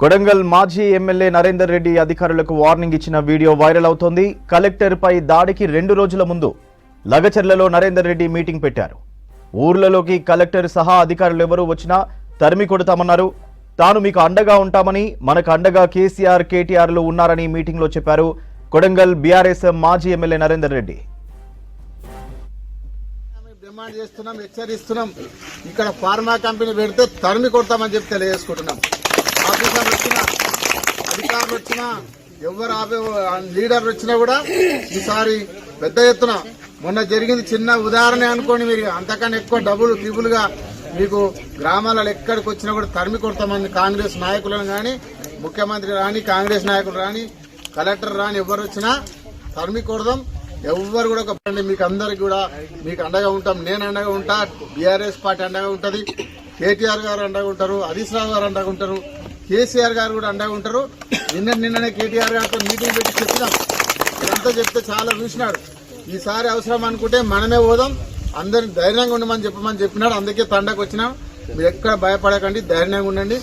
కొడంగల్ మాజీ ఎమ్మెల్యే నరేందర్ రెడ్డి అధికారులకు వార్నింగ్ ఇచ్చిన వీడియో వైరల్ అవుతోంది. కలెక్టర్పై దాడికి రెండు రోజుల ముందు లగచర్లలో నరేందర్ రెడ్డి మీటింగ్ పెట్టారు. ఊర్లలోకి కలెక్టర్ సహా అధికారులు ఎవరూ వచ్చినా తరిమి కొడతామన్నారు. తాను మీకు అండగా ఉంటామని మనకు అండగా కేసీఆర్ కేటీఆర్లు ఉన్నారని మీటింగ్లో చెప్పారు కొడంగల్ బీఆర్ఎస్ మాజీ ఎమ్మెల్యే నరేందర్ రెడ్డి. డిమాండ్ చేస్తున్నాం హెచ్చరిస్తున్నాం. ఇక్కడ ఫార్మా కంపెనీ పెడితే తరిమి కొడతామని చెప్పి తెలియజేసుకుంటున్నాం. ఆఫీసర్లు వచ్చినా అధికారులు వచ్చినా ఎవరు ఆపే లీడర్ వచ్చినా కూడా ఈసారి పెద్ద ఎత్తున మొన్న జరిగింది చిన్న ఉదాహరణ అనుకోండి మీరు అంతకన్నా ఎక్కువ డబుల్ ట్రిబుల్ మీకు గ్రామాలలో ఎక్కడికి వచ్చినా కూడా తరిమి కొడతామని కాంగ్రెస్ నాయకులను కానీ ముఖ్యమంత్రి రాని కాంగ్రెస్ నాయకులు రాని కలెక్టర్ రాని ఎవరు వచ్చినా తరిమి కొడదాం. ఎవ్వరు కూడా ఒక మీకు అందరికి కూడా మీకు అండగా ఉంటాం. నేను అండగా ఉంటా బీఆర్ఎస్ పార్టీ అండగా ఉంటుంది కేటీఆర్ గారు అండగా ఉంటారు హరీష్ రావు గారు అండగా ఉంటారు. కేసీఆర్ గారు కూడా అండగా ఉంటారు. నిన్న నిన్ననే కేటీఆర్ గారితో మీటింగ్ పెట్టి చెప్పినాం. ఇదంతా చెప్తే చాలా చూసినాడు. ఈసారి అవసరం అనుకుంటే మనమే పోదాం. అందరిని ధైర్యంగా ఉండమని చెప్పమని చెప్పినాడు. అందుకే తండకు వచ్చినాం. మీరు ఎక్కడ భయపడకండి ధైర్యంగా ఉండండి.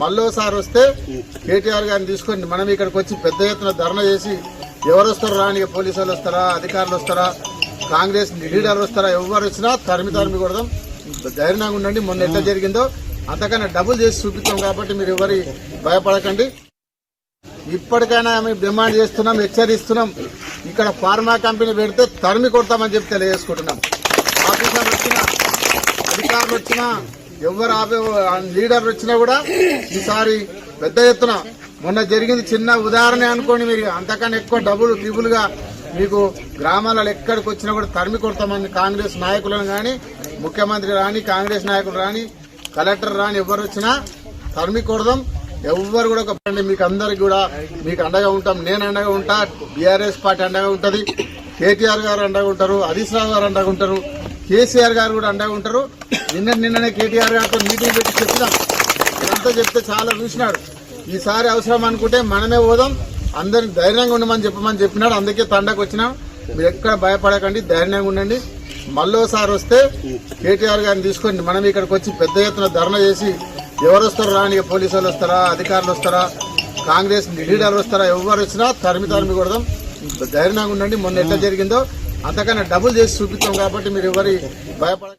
మళ్ళోసారి వస్తే కేటీఆర్ గారిని తీసుకొని మనం ఇక్కడికి వచ్చి పెద్ద ఎత్తున ధర్నా చేసి ఎవరు వస్తారో రాని పోలీసు వాళ్ళు వస్తారా అధికారులు వస్తారా కాంగ్రెస్ లీడర్లు వస్తారా ఎవరు వచ్చినా తరిమి తరిమి కొడదాం. ధైర్యంగా ఉండండి. మొన్న ఎట్లా జరిగిందో అంతకన్నా డబుల్ చేసి చూపిస్తాం కాబట్టి మీరు ఎవరి భయపడకండి. ఇప్పటికైనా మేము డిమాండ్ చేస్తున్నాం హెచ్చరిస్తున్నాం. ఇక్కడ ఫార్మా కంపెనీ పెడితే తరిమి కొడతామని చెప్పి తెలియజేసుకుంటున్నాం. ఆఫీసర్ వచ్చినా అధికారులు వచ్చినా ఎవరు ఆపే లీడర్ వచ్చినా కూడా ఈసారి పెద్ద ఎత్తున మొన్న జరిగింది చిన్న ఉదాహరణ అనుకోండి మీరు అంతకన్నా ఎక్కువ డబుల్ ట్రిబుల్ మీకు గ్రామాలలో ఎక్కడికి వచ్చినా కూడా తరిమి కొడతామని కాంగ్రెస్ నాయకులను కానీ ముఖ్యమంత్రి రాని కాంగ్రెస్ నాయకులు రాని కలెక్టర్ రాని ఎవరు వచ్చినా తరిమికూడదాం. ఎవ్వరు కూడా ఒక మీకు అందరికి కూడా మీకు అండగా ఉంటాం. నేను అండగా ఉంటా బీఆర్ఎస్ పార్టీ అండగా ఉంటుంది కేటీఆర్ గారు అండగా ఉంటారు హరీష్ రావు గారు అండగా ఉంటారు కేసీఆర్ గారు కూడా అండగా ఉంటారు. నిన్న నిన్ననే కేటీఆర్ గారితో మీటింగ్ పెట్టి చెప్పినాం. ఇదంతా చెప్తే చాలా చూసినాడు. ఈసారి అవసరం అనుకుంటే మనమే పోదాం. అందరిని ధైర్యంగా ఉండమని చెప్పమని చెప్పినాడు. అందుకే తండకు వచ్చినాం మీరు ఎక్కడ భయపడకండి ధైర్యంగా ఉండండి. మళ్ళోసారి వస్తే కేటీఆర్ గారిని తీసుకొని మనం ఇక్కడికి వచ్చి పెద్ద ఎత్తున ధర్నా చేసి ఎవరు వస్తారో రాని పోలీసు వాళ్ళు వస్తారా అధికారులు వస్తారా కాంగ్రెస్ లీడర్లు వస్తారా ఎవరు వచ్చినా తరిమి తరిమి కొడదాం. ధైర్యంగా ఉండండి. మొన్న ఎట్లా జరిగిందో అంతకన్నా డబుల్ చేసి చూపిస్తాం కాబట్టి మీరు ఎవరి భయపడ